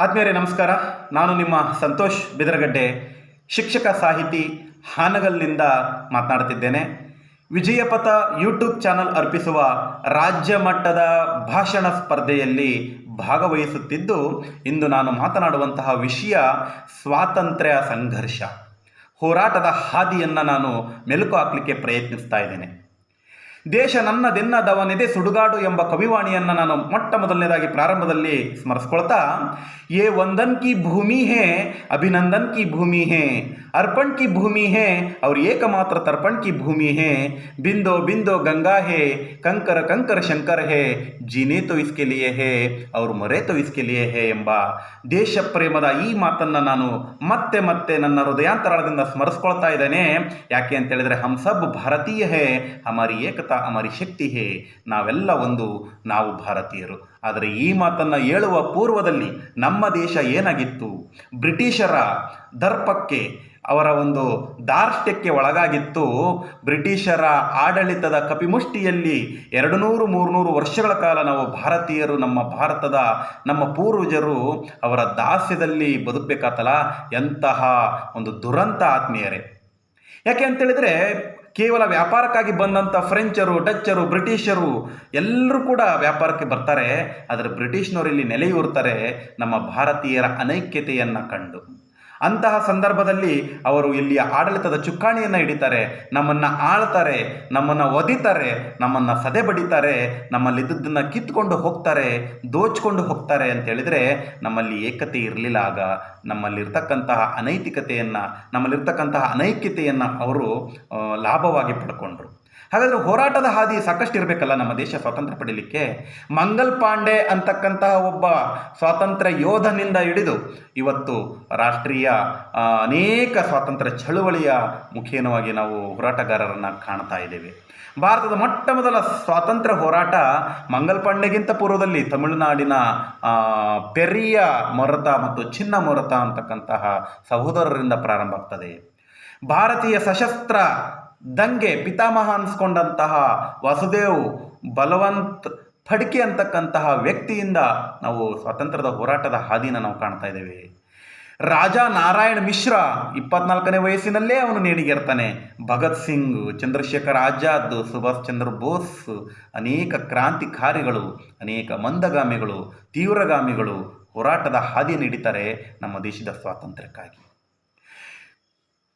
ಆತ್ಮೀಯರೇ, ನಮಸ್ಕಾರ. ನಾನು ನಿಮ್ಮ ಸಂತೋಷ್ ಬಿದರಗಡ್ಡೆ. ಶಿಕ್ಷಕ ಸಾಹಿತಿ ಹಾನಗಲ್ನಿಂದ ಮಾತನಾಡುತ್ತಿದ್ದೇನೆ. ವಿಜಯಪಥ ಯೂಟ್ಯೂಬ್ ಚಾನಲ್ ಅರ್ಪಿಸುವ ರಾಜ್ಯ ಮಟ್ಟದ ಭಾಷಣ ಸ್ಪರ್ಧೆಯಲ್ಲಿ ಭಾಗವಹಿಸುತ್ತಿದ್ದು, ಇಂದು ನಾನು ಮಾತನಾಡುವಂತಹ ವಿಷಯ ಸ್ವಾತಂತ್ರ್ಯ ಸಂಘರ್ಷ. ಹೋರಾಟದ ಹಾದಿಯನ್ನು ನಾನು ಮೆಲುಕು ಹಾಕಲಿಕ್ಕೆ ಪ್ರಯತ್ನಿಸ್ತಾ ಇದ್ದೇನೆ. ದೇಶ ನನ್ನದೆನ್ನದವನೆದೆ ಸುಡುಗಾಡು ಎಂಬ ಕವಿವಾಣಿಯನ್ನು ನಾನು ಮೊಟ್ಟ ಮೊದಲನೇದಾಗಿ ಪ್ರಾರಂಭದಲ್ಲಿ ಸ್ಮರಿಸ್ಕೊಳ್ತಾ, ಏ ವಂದನ್ ಕಿ ಭೂಮಿ ಹೇ, ಅಭಿನಂದನ್ ಕಿ ಭೂಮಿ ಹೇ, ಅರ್ಪಣ್ ಕಿ ಭೂಮಿ ಹೇ, ಅವ್ರ ಏಕಮಾತ್ರ ತರ್ಪಣ್ ಕಿ ಭೂಮಿ ಹೇ, ಬಿಂದೋ ಬಿಂದೋ ಗಂಗಾ ಹೇ, ಕಂಕರ ಕಂಕರ ಶಂಕರ ಹೇ, ಜೀನೇ ತೋ ಇಸ್ಕೆ ಲಿಯೇ ಹೇ, ಅವ್ರ ಮೊರೆ ತೋ ಹೇ ಎಂಬ ದೇಶ ಪ್ರೇಮದ ಈ ಮಾತನ್ನು ನಾನು ಮತ್ತೆ ಮತ್ತೆ ನನ್ನ ಹೃದಯಾಂತರಾಳದಿಂದ ಸ್ಮರಿಸ್ಕೊಳ್ತಾ ಇದ್ದೇನೆ. ಯಾಕೆ ಅಂತ ಹೇಳಿದ್ರೆ ಹಮ್ ಸಬ್ ಭಾರತೀಯ ಹೇ, ಹಮಾರಿ ಏಕತಾ ಹಮಾರಿ ಶಕ್ತಿ ಹೇ, ನಾವೆಲ್ಲ ಒಂದು ನಾವು ಭಾರತೀಯರು. ಆದರೆ ಈ ಮಾತನ್ನು ಹೇಳುವ ಪೂರ್ವದಲ್ಲಿ ನಮ್ಮ ದೇಶ ಏನಾಗಿತ್ತು? ಬ್ರಿಟಿಷರ ದರ್ಪಕ್ಕೆ, ಅವರ ಒಂದು ದಾರ್ಷ್ಟ್ಯಕ್ಕೆ ಒಳಗಾಗಿತ್ತು. ಬ್ರಿಟಿಷರ ಆಡಳಿತದ ಕಪಿಮುಷ್ಟಿಯಲ್ಲಿ ಎರಡು ನೂರು ಮೂರುನೂರು ವರ್ಷಗಳ ಕಾಲ ನಾವು ಭಾರತೀಯರು, ನಮ್ಮ ಭಾರತದ ನಮ್ಮ ಪೂರ್ವಜರು ಅವರ ದಾಸ್ಯದಲ್ಲಿ ಬದುಕಬೇಕಾತಲ್ಲ ಎಂತಹ ಒಂದು ದುರಂತ ಆತ್ಮೀಯರೇ. ಯಾಕೆ ಅಂತೇಳಿದರೆ ಕೇವಲ ವ್ಯಾಪಾರಕ್ಕಾಗಿ ಬಂದಂಥ ಫ್ರೆಂಚರು, ಡಚ್ಚರು, ಬ್ರಿಟಿಷರು ಎಲ್ಲರೂ ಕೂಡ ವ್ಯಾಪಾರಕ್ಕೆ ಬರ್ತಾರೆ. ಆದರೆ ಬ್ರಿಟಿಷ್ನವರು ಇಲ್ಲಿ ನೆಲೆಯೂರ್ತಾರೆ ನಮ್ಮ ಭಾರತೀಯರ ಅನೈಕ್ಯತೆಯನ್ನು ಕಂಡು. ಅಂತಹ ಸಂದರ್ಭದಲ್ಲಿ ಅವರು ಇಲ್ಲಿಯ ಆಡಳಿತದ ಚುಕ್ಕಾಣಿಯನ್ನು ಹಿಡಿತಾರೆ, ನಮ್ಮನ್ನು ಆಳ್ತಾರೆ, ನಮ್ಮನ್ನು ಒದಿತಾರೆ, ನಮ್ಮನ್ನು ಸದೆ ಬಡಿತಾರೆ ನಮ್ಮಲ್ಲಿದ್ದದ್ದನ್ನು ಕಿತ್ಕೊಂಡು ಹೋಗ್ತಾರೆ, ದೋಚ್ಕೊಂಡು ಹೋಗ್ತಾರೆ ಅಂತ ಹೇಳಿದರೆ ನಮ್ಮಲ್ಲಿ ಏಕತೆ ಇರಲಿಲ್ಲ. ಆಗ ನಮ್ಮಲ್ಲಿರ್ತಕ್ಕಂತಹ ಅನೈತಿಕತೆಯನ್ನು, ನಮ್ಮಲ್ಲಿರ್ತಕ್ಕಂತಹ ಅನೈಕ್ಯತೆಯನ್ನು ಅವರು ಲಾಭವಾಗಿ ಪಡ್ಕೊಂಡ್ರು. ಹಾಗಾದರೆ ಹೋರಾಟದ ಹಾದಿ ಸಾಕಷ್ಟು ಇರಬೇಕಲ್ಲ ನಮ್ಮ ದೇಶ ಸ್ವಾತಂತ್ರ್ಯ ಪಡೀಲಿಕ್ಕೆ? ಮಂಗಲ್ ಪಾಂಡೆ ಅಂತಕ್ಕಂತಹ ಒಬ್ಬ ಸ್ವಾತಂತ್ರ್ಯ ಯೋಧನಿಂದ ಹಿಡಿದು ಇವತ್ತು ರಾಷ್ಟ್ರೀಯ ಅನೇಕ ಸ್ವಾತಂತ್ರ್ಯ ಚಳುವಳಿಯ ಮುಖೇನವಾಗಿ ನಾವು ಹೋರಾಟಗಾರರನ್ನು ಕಾಣ್ತಾ ಇದ್ದೇವೆ. ಭಾರತದ ಮೊಟ್ಟ ಮೊದಲ ಸ್ವಾತಂತ್ರ್ಯ ಹೋರಾಟ ಮಂಗಲ್ ಪಾಂಡೆಗಿಂತ ಪೂರ್ವದಲ್ಲಿ ತಮಿಳುನಾಡಿನ ಪೆರಿಯ ಮೊರತ ಮತ್ತು ಚಿನ್ನ ಮೊರತ ಅಂತಕ್ಕಂತಹ ಸಹೋದರರಿಂದ ಪ್ರಾರಂಭ ಆಗ್ತದೆ. ಭಾರತೀಯ ಸಶಸ್ತ್ರ ದಂಗೆ ಪಿತಾಮಹ ಅನ್ಸ್ಕೊಂಡಂತಹ ವಸುದೇವ್ ಬಲವಂತ್ ಫಡ್ಕೆ ಅಂತಕ್ಕಂತಹ ವ್ಯಕ್ತಿಯಿಂದ ನಾವು ಸ್ವಾತಂತ್ರ್ಯದ ಹೋರಾಟದ ಹಾದಿನ ನಾವು ಕಾಣ್ತಾ ಇದ್ದೇವೆ. ರಾಜ ನಾರಾಯಣ್ ಮಿಶ್ರಾ ಇಪ್ಪತ್ನಾಲ್ಕನೇ ವಯಸ್ಸಿನಲ್ಲೇ ಅವನು ನೇಣಿಗೇರ್ತಾನೆ. ಭಗತ್ ಸಿಂಗ್, ಚಂದ್ರಶೇಖರ್ ಆಜಾದ್, ಸುಭಾಷ್ ಚಂದ್ರ ಬೋಸ್, ಅನೇಕ ಕ್ರಾಂತಿಕಾರಿಗಳು, ಅನೇಕ ಮಂದಗಾಮಿಗಳು, ತೀವ್ರಗಾಮಿಗಳು ಹೋರಾಟದ ಹಾದಿ ನೀಡಿದ್ದಾರೆ ನಮ್ಮ ದೇಶದ ಸ್ವಾತಂತ್ರ್ಯಕ್ಕಾಗಿ.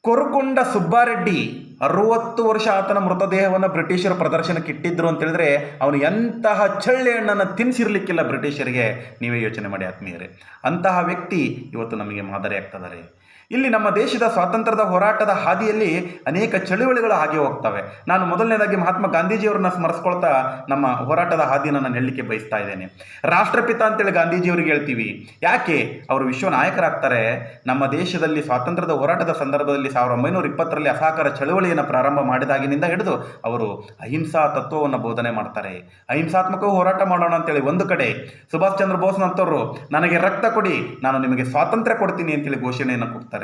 ಕೊರುಕೊಂಡ ಸುಬ್ಬಾರೆಡ್ಡಿ ಅರುವತ್ತು ವರ್ಷ ಆತನ ಮೃತದೇಹವನ್ನು ಬ್ರಿಟಿಷರು ಪ್ರದರ್ಶನಕ್ಕೆ ಇಟ್ಟಿದ್ರು ಅಂತ ಹೇಳಿದ್ರೆ ಅವನು ಎಂತಹ ಚಳ್ಳೆ ಹಣ್ಣನ್ನು ತಿನ್ನಿಸಿರ್ಲಿಕ್ಕಿಲ್ಲ ಬ್ರಿಟಿಷರಿಗೆ. ನೀವೇ ಯೋಚನೆ ಮಾಡಿ ಆತ್ಮೀಯರೇ. ಅಂತಹ ವ್ಯಕ್ತಿ ಇವತ್ತು ನಮಗೆ ಮಾದರಿ ಆಗ್ತಿದ್ದಾರೆ ಇಲ್ಲಿ ನಮ್ಮ ದೇಶದ ಸ್ವಾತಂತ್ರ್ಯದ ಹೋರಾಟದ ಹಾದಿಯಲ್ಲಿ ಅನೇಕ ಚಳುವಳಿಗಳು ಹಾಗೆ ಹೋಗ್ತವೆ. ನಾನು ಮೊದಲನೇದಾಗಿ ಮಹಾತ್ಮ ಗಾಂಧೀಜಿಯವರನ್ನ ಸ್ಮರಿಸ್ಕೊಳ್ತಾ ನಮ್ಮ ಹೋರಾಟದ ಹಾದಿಯನ್ನು ನಾನು ಹೇಳಲಿಕ್ಕೆ ಬಯಸ್ತಾ ಇದ್ದೇನೆ. ರಾಷ್ಟ್ರಪಿತ ಅಂತೇಳಿ ಗಾಂಧೀಜಿಯವರಿಗೆ ಹೇಳ್ತೀವಿ. ಯಾಕೆ? ಅವರು ವಿಶ್ವ ನಾಯಕರಾಗ್ತಾರೆ. ನಮ್ಮ ದೇಶದಲ್ಲಿ ಸ್ವಾತಂತ್ರ್ಯದ ಹೋರಾಟದ ಸಂದರ್ಭದಲ್ಲಿ ಸಾವಿರದ ಒಂಬೈನೂರ ಇಪ್ಪತ್ತರಲ್ಲಿ ಅಸಹಕಾರ ಚಳುವಳಿಯನ್ನು ಪ್ರಾರಂಭ ಮಾಡಿದಾಗಿನಿಂದ ಹಿಡಿದು ಅವರು ಅಹಿಂಸಾ ತತ್ವವನ್ನು ಬೋಧನೆ ಮಾಡ್ತಾರೆ. ಅಹಿಂಸಾತ್ಮಕ ಹೋರಾಟ ಮಾಡೋಣ ಅಂತೇಳಿ ಒಂದು ಕಡೆ. ಸುಭಾಷ್ ಚಂದ್ರ ಬೋಸ್ನಂತವರು ನನಗೆ ರಕ್ತ ಕೊಡಿ, ನಾನು ನಿಮಗೆ ಸ್ವಾತಂತ್ರ್ಯ ಕೊಡ್ತೀನಿ ಅಂತೇಳಿ ಘೋಷಣೆಯನ್ನು ಕೊಡ್ತಾರೆ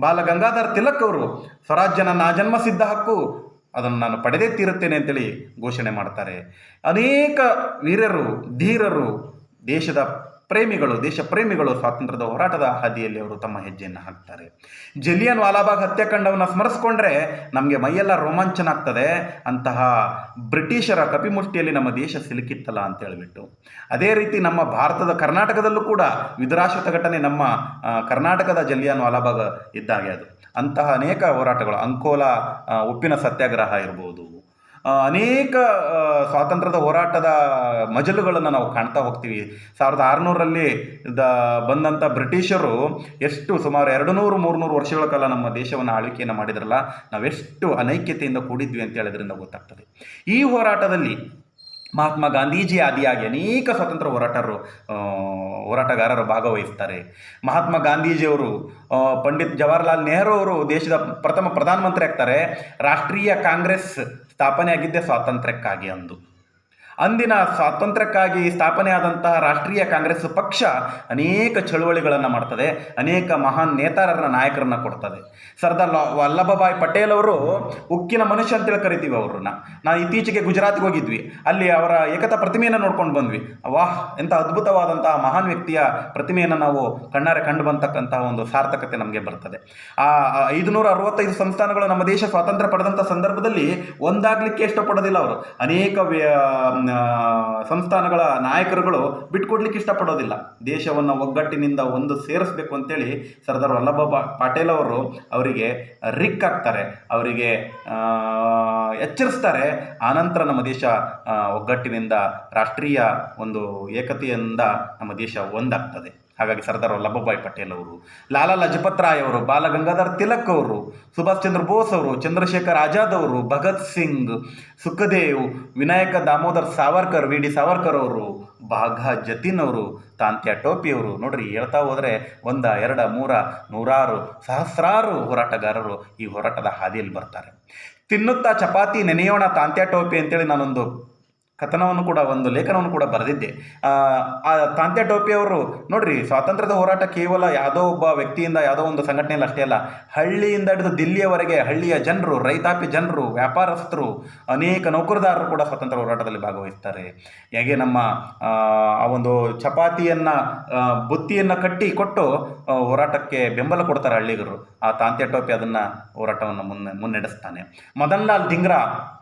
ಬಾಲ ಗಂಗಾಧರ್ ತಿಲಕ್ ಅವರು ಸ್ವರಾಜ್ಯ ನನ್ನ ಜನ್ಮ ಸಿದ್ಧ ಹಕ್ಕು, ಅದನ್ನು ನಾನು ಪಡೆದೇ ತೀರುತ್ತೇನೆ ಅಂತೇಳಿ ಘೋಷಣೆ ಮಾಡ್ತಾರೆ. ಅನೇಕ ವೀರರು, ಧೀರರು ದೇಶದ ಪ್ರೇಮಿಗಳು ದೇಶ ಪ್ರೇಮಿಗಳು ಸ್ವಾತಂತ್ರ್ಯದ ಹೋರಾಟದ ಹಾದಿಯಲ್ಲಿ ಅವರು ತಮ್ಮ ಹೆಜ್ಜೆಯನ್ನು ಹಾಕ್ತಾರೆ. ಜಲಿಯನ್ ವಾಲಾಬಾಗ್ ಹತ್ಯಾಕಾಂಡವನ್ನು ಸ್ಮರಿಸ್ಕೊಂಡ್ರೆ ನಮಗೆ ಮೈಯೆಲ್ಲ ರೋಮಾಂಚನ ಆಗ್ತದೆ ಅಂತಹ ಬ್ರಿಟಿಷರ ಕಪಿಮುಷ್ಟಿಯಲ್ಲಿ ನಮ್ಮ ದೇಶ ಸಿಲುಕಿತ್ತಲ್ಲ ಅಂತ ಹೇಳಿಬಿಟ್ಟು. ಅದೇ ರೀತಿ ನಮ್ಮ ಭಾರತದ ಕರ್ನಾಟಕದಲ್ಲೂ ಕೂಡ ವಿಧುರಾಶ್ವತ ಘಟನೆ ನಮ್ಮ ಕರ್ನಾಟಕದ ಜಲಿಯನ್ ವಾಲಾಬಾಗ್ ಇದ್ದಾಗೆ ಅದು. ಅಂತಹ ಅನೇಕ ಹೋರಾಟಗಳು, ಅಂಕೋಲಾ ಉಪ್ಪಿನ ಸತ್ಯಾಗ್ರಹ ಇರ್ಬೋದು ಅನೇಕ ಸ್ವಾತಂತ್ರ್ಯದ ಹೋರಾಟದ ಮಜಲುಗಳನ್ನು ನಾವು ಕಾಣ್ತಾ ಹೋಗ್ತೀವಿ. ಸಾವಿರದ ಆರುನೂರರಲ್ಲಿ ದ ಬಂದಂಥ ಬ್ರಿಟಿಷರು ಎಷ್ಟು ಸುಮಾರು ಎರಡು ನೂರು ಮೂರುನೂರು ವರ್ಷಗಳ ಕಾಲ ನಮ್ಮ ದೇಶವನ್ನು ಆಳ್ವಿಕೆಯನ್ನು ಮಾಡಿದ್ರಲ್ಲ, ನಾವೆಷ್ಟು ಅನೈಕ್ಯತೆಯಿಂದ ಕೂಡಿದ್ವಿ ಅಂತ ಹೇಳೋದ್ರಿಂದ ಗೊತ್ತಾಗ್ತದೆ. ಈ ಹೋರಾಟದಲ್ಲಿ ಮಹಾತ್ಮ ಗಾಂಧೀಜಿ ಆದಿಯಾಗಿ ಅನೇಕ ಸ್ವಾತಂತ್ರ್ಯ ಹೋರಾಟರು ಹೋರಾಟಗಾರರು ಭಾಗವಹಿಸ್ತಾರೆ. ಮಹಾತ್ಮ ಗಾಂಧೀಜಿಯವರು ಪಂಡಿತ್ ಜವಾಹರ್ಲಾಲ್ ನೆಹರು ಅವರು ದೇಶದ ಪ್ರಥಮ ಪ್ರಧಾನಮಂತ್ರಿ ಆಗ್ತಾರೆ. ರಾಷ್ಟ್ರೀಯ ಕಾಂಗ್ರೆಸ್ ಸ್ಥಾಪನೆ ಆಗಿದ್ದೇ ಸ್ವಾತಂತ್ರ್ಯಕ್ಕಾಗಿ ಅಂದು. ಅಂದಿನ ಸ್ವಾತಂತ್ರ್ಯಕ್ಕಾಗಿ ಸ್ಥಾಪನೆಯಾದಂತಹ ರಾಷ್ಟ್ರೀಯ ಕಾಂಗ್ರೆಸ್ ಪಕ್ಷ ಅನೇಕ ಚಳುವಳಿಗಳನ್ನು ಮಾಡ್ತದೆ, ಅನೇಕ ಮಹಾನ್ ನೇತಾರರ ನಾಯಕರನ್ನ ಕೊಡ್ತದೆ. ಸರ್ದಾರ್ ವಲ್ಲಭಭಾಯ್ ಪಟೇಲ್ ಅವರು ಉಕ್ಕಿನ ಮನುಷ್ಯ ಅಂತೇಳಿ ಕರಿತೀವಿ ಅವ್ರನ್ನ. ನಾವು ಇತ್ತೀಚೆಗೆ ಗುಜರಾತ್ಗೆ ಹೋಗಿದ್ವಿ. ಅಲ್ಲಿ ಅವರ ಏಕತಾ ಪ್ರತಿಮೆಯನ್ನು ನೋಡ್ಕೊಂಡು ಬಂದ್ವಿ. ವಾಹ್ ಎಂಥ ಅದ್ಭುತವಾದಂತಹ ಮಹಾನ್ ವ್ಯಕ್ತಿಯ ಪ್ರತಿಮೆಯನ್ನು ನಾವು ಕಣ್ಣಾರೆ ಕಂಡು ಬಂತಕ್ಕಂತಹ ಒಂದು ಸಾರ್ಥಕತೆ ನಮಗೆ ಬರ್ತದೆ. ಆ ಐದುನೂರ ಅರವತ್ತೈದು ಸಂಸ್ಥಾನಗಳು ನಮ್ಮ ದೇಶ ಸ್ವಾತಂತ್ರ್ಯ ಪಡೆದಂಥ ಸಂದರ್ಭದಲ್ಲಿ ಒಂದಾಗ್ಲಿಕ್ಕೆ ಇಷ್ಟಪಡೋದಿಲ್ಲ ಅವರು. ಅನೇಕ ಸಂಸ್ಥಾನಗಳ ನಾಯಕರುಗಳು ಬಿಟ್ಕೊಡ್ಲಿಕ್ಕೆ ಇಷ್ಟಪಡೋದಿಲ್ಲ. ದೇಶವನ್ನು ಒಗ್ಗಟ್ಟಿನಿಂದ ಒಂದು ಸೇರಿಸಬೇಕು ಅಂತೇಳಿ ಸರ್ದಾರ್ ವಲ್ಲಭ ಪಟೇಲ್ ಅವರು ಅವರಿಗೆ ರಿಕ್ ಹಾಕ್ತಾರೆ. ಅವರಿಗೆ ಎಚ್ಚರಿಸ್ತಾರೆ. ಆನಂತರ ನಮ್ಮ ದೇಶ ಒಗ್ಗಟ್ಟಿನಿಂದ ರಾಷ್ಟ್ರೀಯ ಒಂದು ಏಕತೆಯಿಂದ ನಮ್ಮ ದೇಶ ಒಂದಾಗ್ತದೆ. ಹಾಗಾಗಿ ಸರ್ದಾರ್ ವಲ್ಲಭಭಾಯ್ ಪಟೇಲ್ ಅವರು, ಲಾಲಾ ಲಜಪತ್ ರಾಯ್ ಅವರು ಬಾಲಗಂಗಾಧರ್ ತಿಲಕ್ ಅವರು, ಸುಭಾಷ್ ಚಂದ್ರ ಬೋಸ್ ಅವರು, ಚಂದ್ರಶೇಖರ್ ಆಜಾದ್ ಅವರು, ಭಗತ್ ಸಿಂಗ್, ಸುಖದೇವ್, ವಿನಾಯಕ ದಾಮೋದರ್ ಸಾವರ್ಕರ್, ವಿ ಡಿ ಸಾವರ್ಕರ್ ಅವರು ಬಾಘಾ ಜತಿನ್ ಅವರು, ತಾಂತ್ಯ ಟೋಪಿ ಅವರು. ನೋಡ್ರಿ, ಹೇಳ್ತಾ ಹೋದರೆ ಒಂದ, ಎರಡ, ಮೂರ, ನೂರಾರು ಸಹಸ್ರಾರು ಹೋರಾಟಗಾರರು ಈ ಹೋರಾಟದ ಹಾದಿಯಲ್ಲಿ ಬರ್ತಾರೆ. ತಿನ್ನುತ್ತಾ ಚಪಾತಿ ನೆನೆಯೋಣ ತಾಂತ್ಯ ಟೋಪಿ ಅಂತೇಳಿ ನಾನೊಂದು ಕಥನವನ್ನು ಕೂಡ ಒಂದು ಲೇಖನವನ್ನು ಕೂಡ ಬರೆದಿದ್ದೆ. ಆ, ತಾಂತ್ಯ ಟೋಪಿ ಅವರು ನೋಡ್ರಿ ಸ್ವಾತಂತ್ರ್ಯದ ಹೋರಾಟ ಕೇವಲ ಯಾವುದೋ ಒಬ್ಬ ವ್ಯಕ್ತಿಯಿಂದ ಯಾವುದೋ ಒಂದು ಸಂಘಟನೆಯಲ್ಲಿ ಅಷ್ಟೇ ಅಲ್ಲ ಹಳ್ಳಿಯಿಂದ ಹಿಡಿದು ದಿಲ್ಲಿಯವರೆಗೆ ಹಳ್ಳಿಯ ಜನರು ರೈತಾಪಿ ಜನರು ವ್ಯಾಪಾರಸ್ಥರು ಅನೇಕ ನೌಕರದಾರರು ಕೂಡ ಸ್ವಾತಂತ್ರ್ಯ ಹೋರಾಟದಲ್ಲಿ ಭಾಗವಹಿಸ್ತಾರೆ. ಹೇಗೆ ನಮ್ಮ ಆ, ಒಂದು ಚಪಾತಿಯನ್ನು ಬುತ್ತಿಯನ್ನು ಕಟ್ಟಿ ಕೊಟ್ಟು ಹೋರಾಟಕ್ಕೆ ಬೆಂಬಲ ಕೊಡ್ತಾರೆ ಹಳ್ಳಿಗರು. ಆ ತಾಂತ್ಯ ಟೋಪಿ ಅದನ್ನು ಹೋರಾಟವನ್ನು ಮುನ್ನ ಮುನ್ನಡೆಸ್ತಾನೆ. ಮದನ್ಲಾಲ್ ಧಿಂಗ್ರಾ ಆ,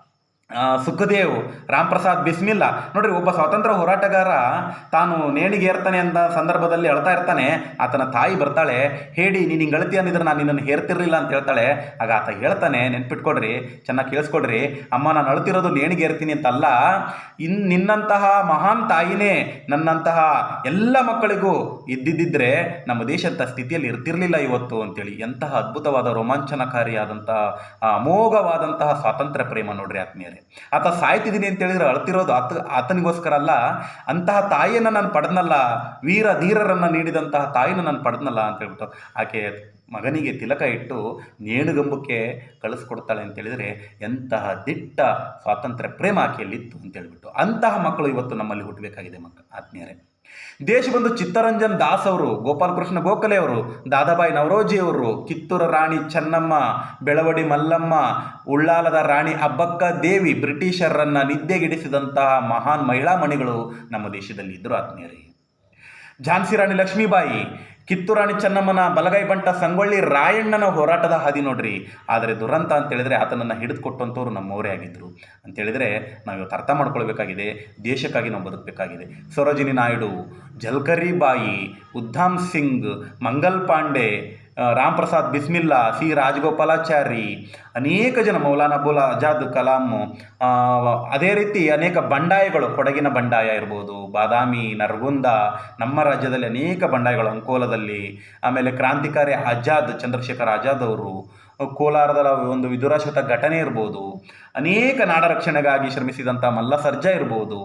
ಸುಖದೇವ್ ರಾಮ್ ಪ್ರಸಾದ್ ಬಿಸ್ಮಿಲ್ಲ. ನೋಡ್ರಿ, ಒಬ್ಬ ಸ್ವಾತಂತ್ರ್ಯ ಹೋರಾಟಗಾರ ತಾನು ನೇಣಿಗೆ ಏರ್ತಾನೆ ಅಂತ ಸಂದರ್ಭದಲ್ಲಿ ಅಳ್ತಾ ಇರ್ತಾನೆ. ಆತನ ತಾಯಿ ಬರ್ತಾಳೆ. ಹೇಳಿ, ನೀನು ಹಿಂಗೆ ಅಳ್ತಿ ಅಂದಿದ್ರೆ ನಾನು ನಿನ್ನನ್ನು ಹೇರ್ತಿರ್ಲಿಲ್ಲ ಅಂತ ಹೇಳ್ತಾಳೆ. ಆಗ ಆತ ಹೇಳ್ತಾನೆ, ನೆನ್ಪಿಟ್ಕೊಡ್ರಿ, ಚೆನ್ನಾಗಿ ಕೇಳಿಸ್ಕೊಡ್ರಿ. ಅಮ್ಮ, ನಾನು ಅಳ್ತಿರೋದು ನೇಣಿಗೆ ಏರ್ತೀನಿ ಅಂತಲ್ಲ. ಇನ್ ನಿನ್ನಂತಹ ಮಹಾನ್ ತಾಯಿನೇ, ನನ್ನಂತಹ ಎಲ್ಲ ಮಕ್ಕಳಿಗೂ ಇದ್ದಿದ್ದಿದ್ರೆ ನಮ್ಮ ದೇಶದ ಸ್ಥಿತಿಯಲ್ಲಿ ಇರ್ತಿರ್ಲಿಲ್ಲ ಇವತ್ತು ಅಂತೇಳಿ. ಎಂತಹ ಅದ್ಭುತವಾದ ರೋಮಾಂಚನಕಾರಿಯಾದಂತಹ, ಅಮೋಘವಾದಂತಹ ಸ್ವಾತಂತ್ರ್ಯ ಪ್ರೇಮ ನೋಡ್ರಿ ಆತ್ಮೀಯರೇ. ಆತ ಸಾಯ್ತಿದ್ದೀನಿ ಅಂತ ಹೇಳಿದ್ರೆ ಅಳ್ತಿರೋದು ಆತ, ಆತನಿಗೋಸ್ಕರ ಅಲ್ಲ, ಅಂತಹ ತಾಯಿಯನ್ನು ನಾನು ಪಡೆದ್ನಲ್ಲ, ವೀರ ಧೀರರನ್ನು ನೀಡಿದಂತಹ ತಾಯಿನ ನಾನು ಪಡೆದನಲ್ಲ ಅಂತ ಹೇಳ್ಬಿಟ್ಟು ಆಕೆ ಮಗನಿಗೆ ತಿಲಕ ಇಟ್ಟು ನೇಣುಗಂಬಕ್ಕೆ ಕಳಿಸ್ಕೊಡ್ತಾಳೆ ಅಂತ ಹೇಳಿದ್ರೆ ಎಂತಹ ದಿಟ್ಟ ಸ್ವಾತಂತ್ರ್ಯ ಪ್ರೇಮ ಆಕೆಯಲ್ಲಿತ್ತು ಅಂತ ಹೇಳ್ಬಿಟ್ಟು ಅಂತಹ ಮಕ್ಕಳು ಇವತ್ತು ನಮ್ಮಲ್ಲಿ ಹುಟ್ಟಬೇಕಾಗಿದೆ ಮಕ್ಕ ಆತ್ಮೀಯರೇ. ದೇಶಬಂಧು ಚಿತ್ತರಂಜನ್ ದಾಸ್ ಅವರು, ಗೋಪಾಲಕೃಷ್ಣ ಗೋಖಲೆ ಅವರು ದಾದಾಬಾಯಿ ನವರೋಜಿ ಅವರು, ಕಿತ್ತೂರ ರಾಣಿ ಚೆನ್ನಮ್ಮ, ಬೆಳವಡಿ ಮಲ್ಲಮ್ಮ, ಉಳ್ಳಾಲದ ರಾಣಿ ಅಬ್ಬಕ್ಕ ದೇವಿ, ಬ್ರಿಟಿಷರನ್ನ ನಿದ್ದೆಗೆಡಿಸಿದಂತಹ ಮಹಾನ್ ಮಹಿಳಾ ಮಣಿಗಳು ನಮ್ಮ ದೇಶದಲ್ಲಿ ಇದ್ದರು ಆತ್ಮೀಯರೇ. ಝಾನ್ಸಿ ರಾಣಿ ಲಕ್ಷ್ಮೀಬಾಯಿ ಕಿತ್ತೂರಾಣಿ ಚೆನ್ನಮ್ಮನ ಬಲಗೈ ಬಂಟ ಸಂಗೊಳ್ಳಿ ರಾಯಣ್ಣನ ಹೋರಾಟದ ಹಾದಿ ನೋಡ್ರಿ. ಆದರೆ ದುರಂತ ಅಂತ ಹೇಳಿದ್ರೆ ಆತನನ್ನು ಹಿಡಿದು ಕೊಟ್ಟಂಥವ್ರು ನಮ್ಮವರೇ ಆಗಿದ್ದರು ಅಂತೇಳಿದರೆ ನಾವು ಇವತ್ತು ಅರ್ಥ ಮಾಡ್ಕೊಳ್ಬೇಕಾಗಿದೆ, ದೇಶಕ್ಕಾಗಿ ನಾವು ಬದುಕಬೇಕಾಗಿದೆ. ಸರೋಜಿನಿ ನಾಯ್ಡು, ಜಲ್ಕರಿ ಬಾಯಿ ಉದ್ದಾಮ್ ಸಿಂಗ್, ಮಂಗಲ್ ಪಾಂಡೆ ರಾಮ್ ಪ್ರಸಾದ್ ಬಿಸ್ಮಿಲ್ಲಾ, ಸಿ ರಾಜಗೋಪಾಲಾಚಾರಿ, ಅನೇಕ ಜನ, ಮೌಲಾನಾ ಅಬುಲ್ ಆಜಾದ್ ಕಲಾಂ ಅದೇ ರೀತಿ ಅನೇಕ ಬಂಡಾಯಗಳು, ಕೊಡಗಿನ ಬಂಡಾಯ ಇರ್ಬೋದು, ಬಾದಾಮಿ, ನರಗುಂದ, ನಮ್ಮ ರಾಜ್ಯದಲ್ಲಿ ಅನೇಕ ಬಂಡಾಯಗಳು ಅಂಕೋಲದಲ್ಲಿ, ಆಮೇಲೆ ಕ್ರಾಂತಿಕಾರಿ ಆಜಾದ್ ಚಂದ್ರಶೇಖರ್ ಆಜಾದ್ ಅವರು ಕೋಲಾರದ ಒಂದು ವಿದುರಾಶ್ವತ ಘಟನೆ ಇರ್ಬೋದು, ಅನೇಕ ನಾಡ ರಕ್ಷಣೆಗಾಗಿ ಶ್ರಮಿಸಿದಂಥ ಮಲ್ಲ ಸರ್ಜಾ ಇರ್ಬೋದು,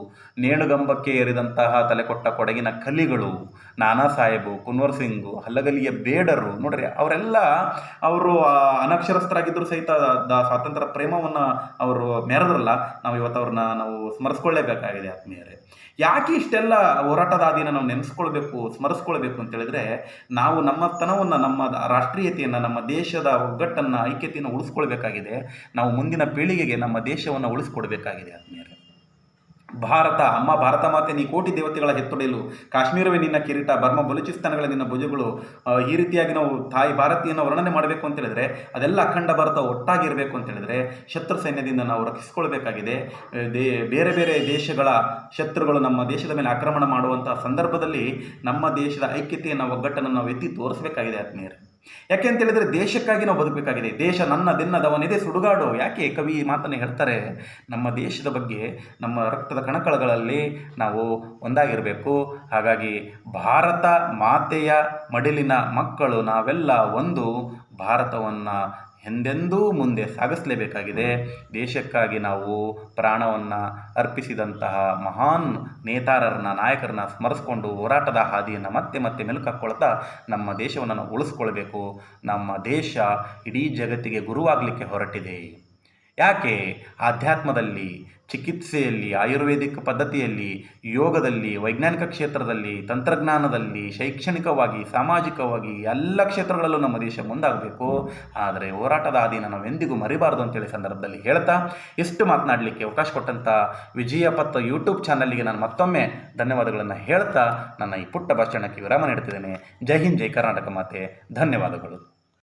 ನೇಣುಗಂಬಕ್ಕೆ ಏರಿದಂತಹ ತಲೆಕೊಟ್ಟ ಕೊಡಗಿನ ಕಲಿಗಳು ನಾನಾ ಸಾಹೇಬು, ಕುನ್ವರ್ ಸಿಂಗು ಹಲ್ಲಗಲಿಯ ಬೇಡರು, ನೋಡ್ರಿ ಅವರೆಲ್ಲ ಅವರು ಅನಕ್ಷರಸ್ಥರಾಗಿದ್ದರೂ ಸಹಿತ ಸ್ವಾತಂತ್ರ್ಯ ಪ್ರೇಮವನ್ನು ಅವರು ಮೆರೆದ್ರಲ್ಲ ನಾವು ಇವತ್ತು ಅವ್ರನ್ನ ನಾವು ಸ್ಮರಿಸ್ಕೊಳ್ಳೇಬೇಕಾಗಿದೆ ಆತ್ಮೀಯರೇ. ಯಾಕೆ ಇಷ್ಟೆಲ್ಲ ಹೋರಾಟದ ಆದಿನ ನಾವು ನೆನೆಸ್ಕೊಳ್ಬೇಕು, ಸ್ಮರಿಸ್ಕೊಳ್ಬೇಕು ಅಂತ ಹೇಳಿದ್ರೆ, ನಾವು ನಮ್ಮತನವನ್ನು ನಮ್ಮ ರಾಷ್ಟ್ರೀಯತೆಯನ್ನು, ನಮ್ಮ ದೇಶದ ಒಗ್ಗಟ್ಟನ್ನು, ಐಕ್ಯತೆಯನ್ನು ಉಳಿಸ್ಕೊಳ್ಬೇಕಾಗಿದೆ. ನಾವು ಮುಂದಿನ ಪೀಳಿಗೆಗೆ ನಮ್ಮ ದೇಶವನ್ನು ಉಳಿಸ್ಕೊಡ್ಬೇಕಾಗಿದೆ ಆತ್ಮೀಯರೇ. ಭಾರತ, ಅಮ್ಮ ಭಾರತ ಮಾತೆ, ನೀ ಕೋಟಿ ದೇವತೆಗಳ ಹೆತ್ತೊಡೆಯಲು ಕಾಶ್ಮೀರವೇ ನಿನ್ನ ಕಿರೀಟ, ಬರ್ಮ ಬಲೂಚಿಸ್ತಾನಗಳ ನಿನ್ನ ಭುಜಗಳು. ಈ ರೀತಿಯಾಗಿ ನಾವು ತಾಯಿ ಭಾರತೀಯನ್ನು ವರ್ಣನೆ ಮಾಡಬೇಕು ಅಂತ ಹೇಳಿದ್ರೆ, ಅದೆಲ್ಲ ಅಖಂಡ ಭಾರತ ಒಟ್ಟಾಗಿರಬೇಕು ಅಂತ ಹೇಳಿದ್ರೆ, ಶತ್ರು ಸೈನ್ಯದಿಂದ ನಾವು ರಕ್ಷಿಸಿಕೊಳ್ಬೇಕಾಗಿದೆ. ಬೇರೆ ಬೇರೆ ದೇಶಗಳ ಶತ್ರುಗಳು ನಮ್ಮ ದೇಶದ ಮೇಲೆ ಆಕ್ರಮಣ ಮಾಡುವಂತಹ ಸಂದರ್ಭದಲ್ಲಿ ನಮ್ಮ ದೇಶದ ಐಕ್ಯತೆಯನ್ನು, ಒಗ್ಗಟ್ಟನ್ನು ನಾವು ಎತ್ತಿ ತೋರಿಸಬೇಕಾಗಿದೆ ಆತ್ಮೀಯರೇ. ಯಾಕೆ ಅಂತ ಹೇಳಿದ್ರೆ ದೇಶಕ್ಕಾಗಿ ನಾವು ಬದುಕಬೇಕಾಗಿದೆ. ದೇಶ ನನ್ನ ದಿನ್ನದವನಿದೆ ಸುಡುಗಾಡು. ಯಾಕೆ ಕವಿ ಮಾತನ್ನು ಹೇಳ್ತಾರೆ? ನಮ್ಮ ದೇಶದ ಬಗ್ಗೆ, ನಮ್ಮ ರಕ್ತದ ಕಣಕಳಗಳಲ್ಲಿ ನಾವು ಒಂದಾಗಿರಬೇಕು. ಹಾಗಾಗಿ ಭಾರತ ಮಾತೆಯ ಮಡಿಲಿನ ಮಕ್ಕಳು ನಾವೆಲ್ಲ ಒಂದು ಭಾರತವನ್ನು ಎಂದೆಂದೂ ಮುಂದೆ ಸಾಗಿಸಲೇಬೇಕಾಗಿದೆ. ದೇಶಕ್ಕಾಗಿ ನಾವು ಪ್ರಾಣವನ್ನು ಅರ್ಪಿಸಿದಂತಹ ಮಹಾನ್ ನೇತಾರರನ್ನ, ನಾಯಕರನ್ನ ಸ್ಮರಿಸ್ಕೊಂಡು ಹೋರಾಟದ ಹಾದಿಯನ್ನು ಮತ್ತೆ ಮತ್ತೆ ಮೆಲುಕಾಕೊಳ್ತಾ ನಮ್ಮ ದೇಶವನ್ನು ಉಳಿಸ್ಕೊಳ್ಬೇಕು. ನಮ್ಮ ದೇಶ ಇಡೀ ಜಗತ್ತಿಗೆ ಗುರುವಾಗಲಿಕ್ಕೆ ಹೊರಟಿದೆ. ಯಾಕೆ ಆಧ್ಯಾತ್ಮದಲ್ಲಿ, ಚಿಕಿತ್ಸೆಯಲ್ಲಿ, ಆಯುರ್ವೇದಿಕ್ ಪದ್ಧತಿಯಲ್ಲಿ, ಯೋಗದಲ್ಲಿ, ವೈಜ್ಞಾನಿಕ ಕ್ಷೇತ್ರದಲ್ಲಿ, ತಂತ್ರಜ್ಞಾನದಲ್ಲಿ, ಶೈಕ್ಷಣಿಕವಾಗಿ, ಸಾಮಾಜಿಕವಾಗಿ ಎಲ್ಲ ಕ್ಷೇತ್ರಗಳಲ್ಲೂ ನಮ್ಮ ದೇಶ ಮುಂದಾಗಬೇಕು? ಆದರೆ ಹೋರಾಟದ ಹಾದಿನ ನಾವು ಎಂದಿಗೂ ಮರಿಬಾರದು ಅಂತೇಳಿ ಸಂದರ್ಭದಲ್ಲಿ ಹೇಳ್ತಾ ಇಷ್ಟು ಮಾತನಾಡಲಿಕ್ಕೆ ಅವಕಾಶ ಕೊಟ್ಟಂಥ ವಿಜಯಪಥ ಯೂಟ್ಯೂಬ್ ಚಾನಲ್ಗೆ ನಾನು ಮತ್ತೊಮ್ಮೆ ಧನ್ಯವಾದಗಳನ್ನು ಹೇಳ್ತಾ ನನ್ನ ಈ ಪುಟ್ಟ ಭಾಷಣಕ್ಕೆ ವಿರಾಮ ನೀಡ್ತಿದ್ದೇನೆ ಜೈ ಹಿಂದ್, ಜೈ ಕರ್ನಾಟಕ ಮಾತೆ. ಧನ್ಯವಾದಗಳು.